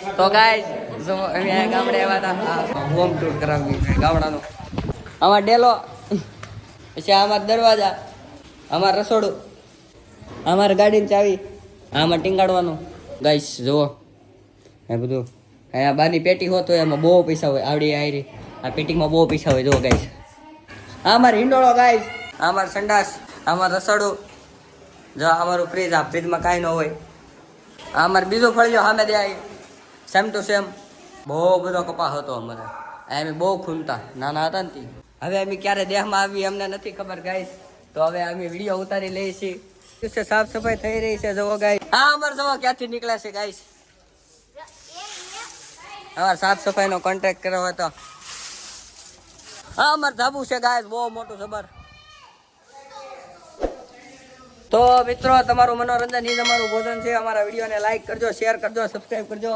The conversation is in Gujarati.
તો ગાઈસ જો અમે ગામડે આવ્યા હતા. હોમ ટૂર કરાવી ગામડાનું. આમાં ડેલો, પછી આમાં દરવાજા, આમાં રસોડું અમારે ગાડીની ચાવી, આમાં ટીંગાડવાનું. ગાઈસ જુઓ. એ બધું. અહીંયા બાની પેટી હોત હોય, એમાં બહુ પૈસા હોય. આવડી આયરી. આ પેટીમાં બહુ પૈસા હોય, જુઓ ગાઈસ આ અમારે હિંડોળો ગાઈસ આ અમારે સંડાસ આમાં રસોડું. જો અમારું ફ્રીજ આ ફ્રીજમાં કાંઈ ન હોય. અમારે બીજો ફળિયો સામે દે સેમ ટુ સેમ. બહુ બધો કપાસ હતો અમારે. અમે બહુ ખૂનતા. નાના હતા ને હવે અમે ક્યારે દેહમાં આવી અમને નથી ખબર ગાઈશ તો હવે અમે વીડિયો ઉતારી લઈએ છીએ. સાફ સફાઈ થઈ રહી છે? જવો ગાય હા, અમારે જવો ક્યાંથી નીકળે છે ગાઈશ અમારે સાફ સફાઈનો કોન્ટ્રાક્ટ કર્યો હતો હા, અમારે ધાબુ છે ગાઈસ બહુ મોટું જબર. તો મિત્રો, તમારું મનોરંજન એ તમારું ભોજન છે. અમારા વિડીયોને લાઈક કરજો શેર કરજો સબસ્ક્રાઈબ કરજો.